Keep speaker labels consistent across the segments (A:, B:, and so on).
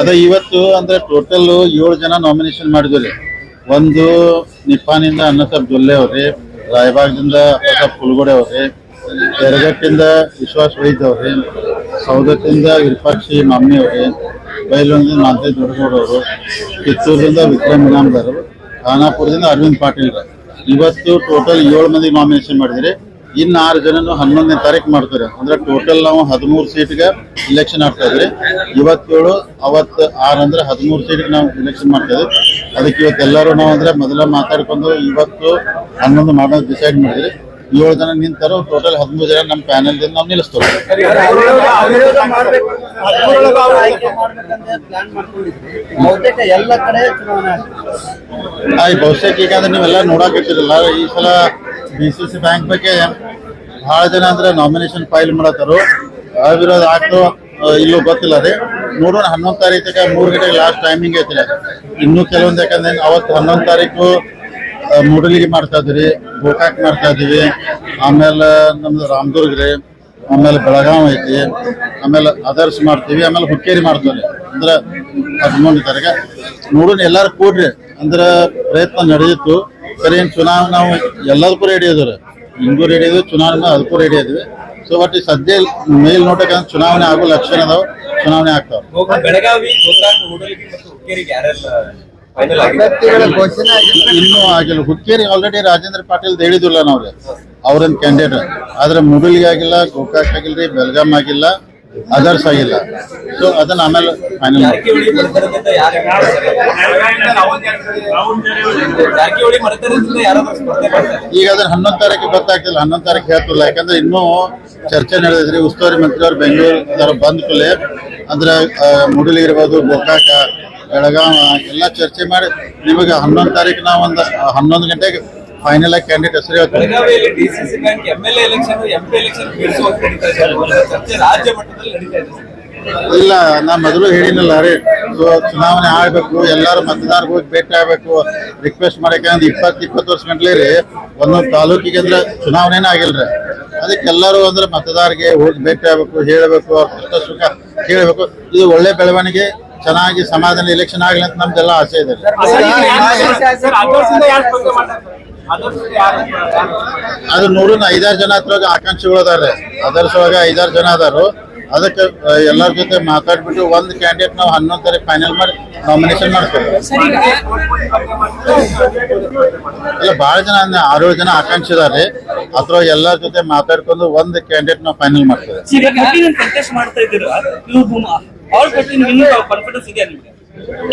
A: ಅದ ಇವತ್ತು ಅಂದ್ರೆ ಟೋಟಲ್ ಏಳು ಜನ ನಾಮಿನೇಷನ್ ಮಾಡಿದ್ವಿ. ಒಂದು ನಿಪ್ಪಾನಿಂದ ಅನ್ನಸಬ್ ಜೊಲ್ಲೆ ಅವ್ರಿ, ರಾಯಬಾಗದಿಂದ ಅಪ್ಪಸಬ್ ಕುಲ್ಗೋಡೆ ಅವ್ರಿ ತೆರಗಟ್ಟಿಂದ ವಿಶ್ವಾಸ್ ವೈದ್ ಅವ್ರಿ, ಸೌದತ್ತಿಂದ ವಿರೂಪಾಕ್ಷಿ ಮಾಮ್ನಿ ಅವ್ರಿ ಬೈಲೂರಿಂದ ಮಾಂತೆ ದೊಡ್ಡಗೌಡ ಅವರು ಕಿತ್ತೂರಿಂದ ವಿಕ್ರಮ್ ಇನಾಮ್ದಾರ್ ಖಾನಾಪುರದಿಂದ ಅರವಿಂದ್ ಪಾಟೀಲ್ ಇವತ್ತು ಟೋಟಲ್ ಏಳು ಮಂದಿ ನಾಮಿನೇಷನ್ ಮಾಡಿದ್ರಿ ಇನ್ನು ಆರು ಜನನು ಹನ್ನೊಂದನೇ ತಾರೀಕು ಮಾಡ್ತಾರೆ. ಅಂದ್ರೆ ಟೋಟಲ್ ನಾವು ಹದಿಮೂರು ಸೀಟ್ಗೆ ಇಲೆಕ್ಷನ್ ಆಗ್ತಾ ಇದ್ರಿ ಇವತ್ತೇಳು, ಅವತ್ತು ಆರು ಅಂದ್ರೆ ಹದಿಮೂರು ಸೀಟ್ಗೆ ನಾವು ಇಲೆಕ್ಷನ್ ಮಾಡ್ತಾ ಅದಕ್ಕೆ ಇವತ್ತೆಲ್ಲರೂ ನಾವು ಅಂದ್ರೆ ಮೊದಲ ಮಾತಾಡ್ಕೊಂಡು ಇವತ್ತು ಹನ್ನೊಂದು ಮಾಡೋದು ಡಿಸೈಡ್ ಮಾಡಿದ್ರಿ ಏಳು ಜನ ನಿಂತಾರೋ ಟೋಟಲ್ ಹದಿಮೂರು ಜನ ನಮ್ಮ ಪ್ಯಾನೆಲ್ದಿಂದ ನಾವು ನಿಲ್ಲಿಸ್ತೇವೆ.
B: ಪ್ಲಾನ್ ಮಾಡ್ಕೊಂಡಿದ್ವಿ ಬಹುತೇಕ ಎಲ್ಲ ಕಡೆ ಚುನಾವಣೆ ಆಗ್ತದೆ.
A: ಆಯ್ ಬಹುಶಃ ಈಗಾದ್ರೆ ನೀವೆಲ್ಲ ನೋಡಾಕತ್ತಿರಲ್ಲ ಈ ಸಲ ಬಿ ಸಿ ಸಿ ಬ್ಯಾಂಕ್ ಬಗ್ಗೆ ಬಹಳ ಜನ ಅಂದ್ರೆ ನಾಮಿನೇಷನ್ ಫೈಲ್ ಮಾಡತ್ತಾರು. ಅವಿರೋಧ ಆಗ್ತೋ ಇಲ್ಲೋ ಗೊತ್ತಿಲ್ಲ ಅದೇ. ನೋಡೋಣ ಹನ್ನೊಂದು ತಾರೀಕಿಗೆ ಮೂರು ಗಂಟೆಗೆ ಲಾಸ್ಟ್ ಟೈಮಿಂಗ್ ಐತ್ರಿ ಇನ್ನೂ ಕೆಲವೊಂದು ಯಾಕಂದ್ರೆ ಅವತ್ತು ಹನ್ನೊಂದು ತಾರೀಕು ಮೂಡಲಿಗೆ ಮಾಡ್ತಾ ಇದ್ರಿ ಗೋಕಾಕ್ ಮಾಡ್ತಾ ಇದೀವಿ. ಆಮೇಲೆ ನಮ್ದು ರಾಮದುರ್ಗ ರೀ. ಆಮೇಲೆ ಬೆಳಗಾವಿ ಐತಿ. ಆಮೇಲೆ ಅದರ್ಸ್ ಮಾಡ್ತೀವಿ. ಆಮೇಲೆ ಹುಕ್ಕೇರಿ ಮಾಡ್ತೀವಿ. ಅಂದ್ರೆ ಹದಿಮೂರನೇ ತಾರೀಕ ನೋಡೋಣ, ಎಲ್ಲಾರು ಕೂಡ್ರಿ. ಅಂದ್ರೆ ಪ್ರಯತ್ನ ನಡೆದಿತ್ತು. ಸರಿ ಚುನಾವಣೆ ನಾವು ಎಲ್ಲದಕ್ಕೂ ರೆಡಿ ಇದ್ರಿ ಹಿಂಗೂ ರೆಡಿ ಇದ್ವಿ, ಚುನಾವಣೆ ಅದಕ್ಕೂ ರೆಡಿ ಇದ್ವಿ. ಸೊ ಬಟ್ ಈ ಸದ್ಯ ಮೇಲ್ ನೋಟಕ್ಕೆ ಚುನಾವಣೆ ಆಗೋ ಲಕ್ಷಣ ಅದಾವ. ಚುನಾವಣೆ ಆಗ್ತಾವ
C: ಫೈನಲ್ ಆಗಿದೆ.
B: ಅಭ್ಯರ್ಥಿಗಳ ಘೋಷಣೆ ಆಗಿಲ್ಲ
A: ಇನ್ನೂ ಆಗಿಲ್ಲ. ಹುಕ್ಕೇರಿ ಆಲ್ರೆಡಿ ರಾಜೇಂದ್ರ ಪಾಟೀಲ್ ಹೇಳಿದಿಲ್ಲ ನಾವ್ರಿ. ಅವ್ರನ್ ಕ್ಯಾಂಡಿಡೇಟ್ ಆದ್ರೆ ಮುಗಿಲ್ಗೆ ಆಗಿಲ್ಲ ಗೋಕಾಕ್ ಆಗಿಲ್ರಿ ಬೆಲ್ಗಾಮ್ ಆಗಿಲ್ಲ ಅದರ್ಸ್ ಆಗಿಲ್ಲ. ಸೊ ಅದನ್ನ ಆಮೇಲೆ ಫೈನಲ್
C: ಜಾರಕಿಹೊಳಿ ಮತದಾರದಿಂದ ಯಾರು ಜಾರಕಿಹೊಳಿ ಮತದಾರದಿಂದ ಯಾರಾದ್ರೂ ಸ್ಪರ್ಧೆ ಮಾಡ್ತಾರೆ
A: ಈಗ ಅದನ್ನ ಹನ್ನೊಂದು ತಾರೀಕು ಗೊತ್ತಾಗ್ತಿಲ್ಲ. ಹನ್ನೊಂದು ತಾರೀಕು ಹೇಳ್ತಿಲ್ಲ. ಯಾಕಂದ್ರೆ ಇನ್ನೂ ಚರ್ಚೆ ನಡೆದಿದ್ರಿ ಉಸ್ತುವಾರಿ ಮಂತ್ರಿ ಅವ್ರು ಬೆಂಗಳೂರು ಬಂದ ಕೂಡಲೇ. ಅಂದ್ರೆ ಮುಡಿಲಿ ಮುಡಲಿ ಇರ್ಬೋದು ಗೋಕಾಕ ಬೆಳಗಾವ ಎಲ್ಲ ಚರ್ಚೆ ಮಾಡಿ ನಿಮಗೆ ಹನ್ನೊಂದು ತಾರೀಕು ನಾವು ಒಂದು ಹನ್ನೊಂದು ಗಂಟೆಗೆ ಫೈನಲ್ ಆಗಿ ಕ್ಯಾಂಡಿಡೇಟ್ ಹೆಸರು ಇಲ್ಲ ನಾ ಮೊದಲು ಹೇಳಿನಲ್ಲ ರೀ ಸೊ ಚುನಾವಣೆ ಆಗ್ಬೇಕು ಎಲ್ಲರೂ ಮತದಾರರಿಗೆ ಹೋಗಿ ಭೇಟಿ ಆಗ್ಬೇಕು ರಿಕ್ವೆಸ್ಟ್ ಮಾಡಕ್ಕೆ ಇಪ್ಪತ್ತು ಇಪ್ಪತ್ತು ವರ್ಷ ಗಂಟ್ಲೆ ರೀ ಒಂದೊಂದು ತಾಲೂಕಿಗೆ ಅಂದ್ರೆ ಚುನಾವಣೆನೇ ಆಗಿಲ್ಲ ಅದಕ್ಕೆ ಎಲ್ಲರೂ ಅಂದ್ರೆ ಮತದಾರರಿಗೆ ಹೋಗಿ ಭೇಟಿ ಆಗ್ಬೇಕು ಹೇಳಬೇಕು ಅವ್ರ ಕಷ್ಟ ಸುಖ ಕೇಳಬೇಕು. ಇದು ಒಳ್ಳೆ ಬೆಳವಣಿಗೆ ಚೆನ್ನಾಗಿ ಸಮಾಧಾನ ಎಲೆಕ್ಷನ್ ಆಗಲಿ ಅಂತ ನಮ್ದೆಲ್ಲ ಆಸೆ ಇದೆ. ಅದು ನೋಡೋಣ ಐದಾರು ಜನ ಹತ್ರ ಆಕಾಂಕ್ಷಿಗಳು ಅದಾರೆ. ಅದರ ಸೊಳಗ ಐದಾರು ಜನ ಅದಾರು. ಅದಕ್ಕೆ ಎಲ್ಲರ ಜೊತೆ ಮಾತಾಡ್ಬಿಟ್ಟು ಒಂದು ಕ್ಯಾಂಡಿಡೇಟ್ ನಾವು ಹನ್ನೊಂದು ತಾರೀಕು ಫೈನಲ್ ಮಾಡಿ ನಾಮಿನೇಷನ್ ಮಾಡ್ತೇವೆ. ಇಲ್ಲ ಬಹಳ ಜನ ಆರು ಆರೇಳು ಜನ ಆಕಾಂಕ್ಷಿ ಇದಾರೆ ಅದ್ರ ಎಲ್ಲರ ಜೊತೆ ಮಾತಾಡ್ಕೊಂಡು ಒಂದು ಕ್ಯಾಂಡಿಡೇಟ್ ನಾವು ಫೈನಲ್ ಮಾಡ್ತೇವೆ.
D: ಇದು ಆಲ್ ಪಟ್ಟಿ ಇನ್ನೂ ಕಾನ್ಫಿಡೆನ್ಸ್ ಇದೆಯಾ ನಿಮ್ಗೆ.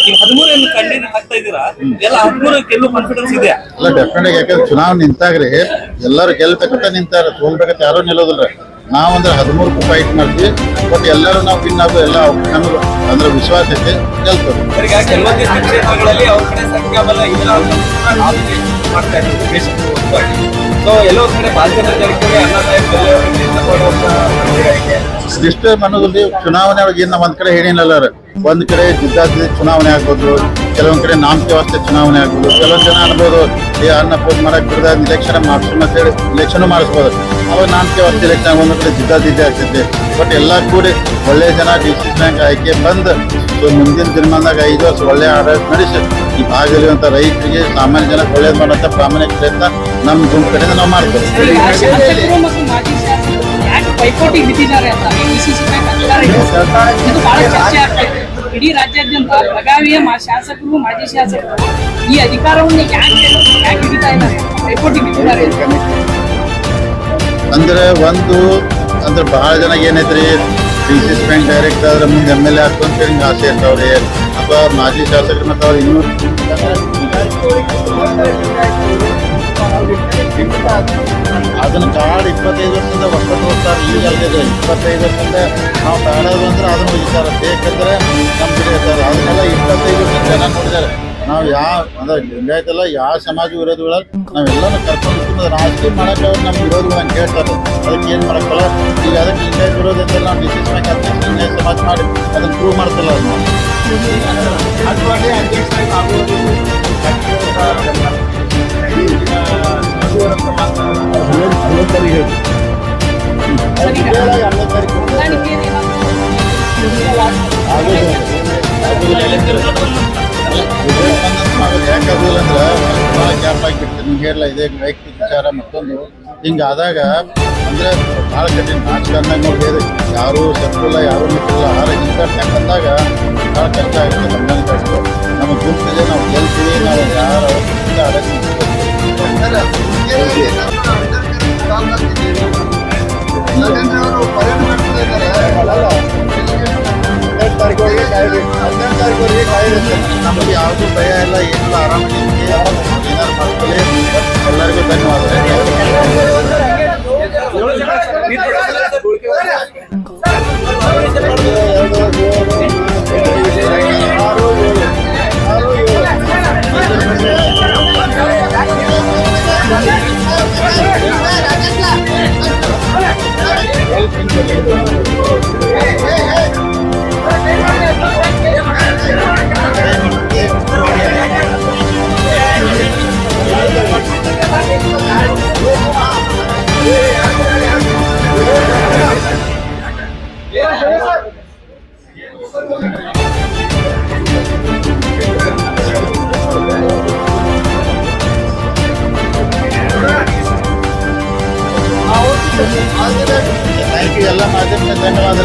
D: ಈಗ ಹದಿಮೂರು ಏನು ಕಂಟಿನ್ಯೂ ಹಾಕ್ತಾ ಇದ್ದೀರಾ? ಎಲ್ಲ ಹದಿಮೂರು ಗೆಲ್ಲೋ ಕಾನ್ಫಿಡೆನ್ಸ್ ಇದೆಯಾ?
A: ಅಲ್ಲ ಡೆಫಿನೆಟ್ ಯಾಕಂದ್ರೆ ಚುನಾವಣೆ ನಿಂತಾಗ್ರಿ ಎಲ್ಲರೂ ಗೆಲ್ಬೇಕಂತ ನಿಂತಾರ ತೋಲ್ಬೇಕಂತ ಯಾರು ನಿಲ್ಲೋದಿಲ್ಲ ನಾವಂದ್ರೆ ಹದಿಮೂರಕ್ಕೂ ಫೈಟ್ ಮಾಡ್ತೀವಿ. ಬಟ್ ಎಲ್ಲರೂ ನಾವು ವಿನ್ ಆಗೋ ಎಲ್ಲ ನಮಗೆ ಅಂದ್ರೆ ವಿಶ್ವಾಸ ಐತೆ ಗೆಲ್ತೇವೆ.
C: ಈಗ ಕೆಲವೊಂದಿಷ್ಟು ಕ್ಷೇತ್ರಗಳಲ್ಲಿ ಅವ್ರ ಕಡೆ ಸಂಖ್ಯಾಬಲ ಇಲ್ಲ ಮಾಡ್ತಾ ಇದ್ದೀವಿ. ಸೊ ಎಲ್ಲೋ ಕಡೆ ಸಾಹೇಬ್
A: ಮನದಲ್ಲಿ ಚುನಾವಣೆ ಒಳಗೆ ಏನು ನಾವ್ ಒಂದ್ ಕಡೆ ಹೇಳಿನಲ್ಲ ರೀ. ಒಂದ್ ಕಡೆ ಜಿದ್ದಾಜಿದ್ದಿ ಚುನಾವಣೆ ಆಗ್ಬೋದು, ಕೆಲವೊಂದ್ ಕಡೆ ನಾಮಕೆ ವ್ಯವಸ್ಥೆ ಚುನಾವಣೆ ಆಗ್ಬೋದು, ಕೆಲವೊಂದ್ ಜನ ಅನ್ಬೋದು, ಏ, ಅನ್ನ ಪೋಸ್ ಮಾಡಕ್ ಬಿಡದ ಇಲೆಕ್ಷನ್ ಮಾಡ್ಸೋಣ ಅಂತ ಹೇಳಿ ಇಲೆಕ್ಷನ್ ಮಾಡಿಸ್ಬೋದು. ಅವಾಗ ನಾಮಕೆ ವ್ಯವಸ್ಥೆ ಇಲೆಕ್ಷನ್ ಒಂದ್ ಕಡೆ ಜಿದ್ದಾಜಿದ್ದಿ ಆಗ್ತೈತೆ ಬಟ್ ಎಲ್ಲಾ ಕೂಡಿ ಒಳ್ಳೆ ಜನ ಡಿ ಸಿ ಬ್ಯಾಂಕ್ ಆಯ್ಕೆ ಬಂದ್ ಮುಂದಿನ ದಿನಮಾನದಾಗ ಐದು ವರ್ಷ ಒಳ್ಳೆ ಆಡಳಿತ ನಡೆಸಿ, ಈ ಭಾಗದಲ್ಲಿರುವಂತ ರೈತರಿಗೆ ಸಾಮಾನ್ಯ ಜನಕ್ಕೆ ಒಳ್ಳೇದ್ ಮಾಡುವಂತ ಪ್ರಾಮಾಣಿಕ ಪ್ರಯತ್ನ ನಮ್ಮ ಗುಂಪು ಕಡೆಯಿಂದ ನಾವು ಮಾಡ್ತೇವೆ.
E: ಪೈಪೋಟಿ ಬಿದ್ದಿದ್ದಾರೆ ಅಂತ ಇದೆ. ಬಹಳ ಚರ್ಚೆ ಆಗ್ತಾ ಇದೆ ಇಡೀ ರಾಜ್ಯಾದ್ಯಂತ ಬೆಳಗಾವಿಯ ಶಾಸಕರು ಮಾಜಿ ಶಾಸಕರು ಈ ಅಧಿಕಾರವನ್ನು ಯಾಕೆ ಯಾಕೆ ಹಿಡಿತಾ ಇದ್ದಾರೆ ಪೈಪೋಟಿ ಬಿದ್ದಿದ್ದಾರೆ.
A: ಅಂದ್ರೆ ಒಂದು ಅಂದ್ರೆ ಬಹಳ ಜನ ಏನೈತ್ರಿ ಡಿ ಸಿ ಬ್ಯಾಂಕ್ ಡೈರೆಕ್ಟ್ ಆದ್ರೆ ಮುಂದೆ ಎಂ ಎಲ್ ಎ ಆಗ್ತಂತ ಹಿಂಗೆ ಆಸೆ ಇರ್ತಾವ್ರಿ ಅಥವಾ ಮಾಜಿ ಶಾಸಕರು ಮತ್ತು ಅವ್ರು ಇನ್ನೂ ಅದನ್ನ ಕಾಡು ಇಪ್ಪತ್ತೈದು ವರ್ಷದಿಂದ ಒಪ್ಪತ್ತು ಹೋಗ್ತಾರೆ, ಈಗ ಅಲ್ಲಿದೆ ಇಪ್ಪತ್ತೈದು ವರ್ಷದಿಂದ ನಾವು ಕಾಡೋದು ಅಂದ್ರೆ ಅದನ್ನ ಒಯ್ತಾರೆ ಬೇಕಂದ್ರೆ ನಮ್ಮ ಕಡೆ ಇರ್ತಾರೆ. ಅದನ್ನೆಲ್ಲ ಇಪ್ಪತ್ತೈದು ವರ್ಷ ಜನ ನೋಡಿದ್ದಾರೆ. ನಾವು ಯಾವ ಅಂದ್ರೆ ಲಿಂಗಾಯತಲ್ಲ ಯಾವ ಸಮಾಜ ವಿರೋಧಿಗಳಲ್ಲಿ ನಾವೆಲ್ಲರೂ ಕರ್ಕೊಂಡು ರಾಜಕೀಯ ಮಾಡಕ್ಕೆ ಅವ್ರು ನಮ್ಮ ವಿರೋಧಿಗಳನ್ನ ಕೇಳ್ತಾರೆ ಅದಕ್ಕೆ ಏನು ಮಾಡಕ್ಕಲ್ಲ ಈಗ ಅದಕ್ಕೆ ಲಿಂಗಾಯತ ವಿರೋಧ ಅಂತ ನಾವು ಡಿಸಿಸ್ ಬ್ಯಾಂಕ್ ಅಧ್ಯಕ್ಷ ಸಮಾಜ ಮಾಡಿ ಅದನ್ನ ಪ್ರೂವ್ ಮಾಡ್ತಲ್ಲ ಅದನ್ನ ಸರಿ ಹೇಳಿ. ಅಂದ್ರೆ ಭಾಳ ಗ್ಯಾಪ್ ಆಗಿಬಿಡ್ತೀನಿ ಇದೆ ವೈಯಕ್ತಿಕ ವಿಚಾರ ಮತ್ತೊಂದು ಹಿಂಗೆ ಆದಾಗ ಅಂದರೆ ಭಾಳ ಕಠಿಣ ರಾಜಕಾರಣ ನೋಡಿ ಯಾರು ಸೆಟ್ಟಿಲ್ಲ ಯಾರೂ ಮಿಕ್ಕಿಲ್ಲ ಆರೋಗ್ಯ ಇಂಪ್ಯಾಕ್ಟ್ ಯಾಕಂದಾಗ ಭಾಳ ಕಷ್ಟ ಆಗುತ್ತೆ ನಮ್ಮನ್ನ ಕಷ್ಟ ನಮ್ಮ ಗುಂಪಿದೆ ನಾವು ಗೆಲ್ತೀವಿ ನಾವು ಯಾರು ಅವರಿಂದ ಹದಿನೆಂಟು ತಾರೀಕುವರೆಗೆ ಕಾಯ್ಬೇಕು ಹದಿನೆಂಟು ತಾರೀಕುವರೆಗೆ ಕಾಯಿರುತ್ತೆ ನಮಗೆ ಯಾವುದೂ ಭಯ ಇಲ್ಲ ಏನಿಲ್ಲ ಆರಾಮಾಗಿ ಏನಾರು ಮಾಡ್ಕೊಳ್ಳಿ ಎಲ್ಲರಿಗೂ ಥ್ಯಾಂಕ್ ಎಲ್ಲ ಮಾಧ್ಯಮ ಧನ್ಯವಾದ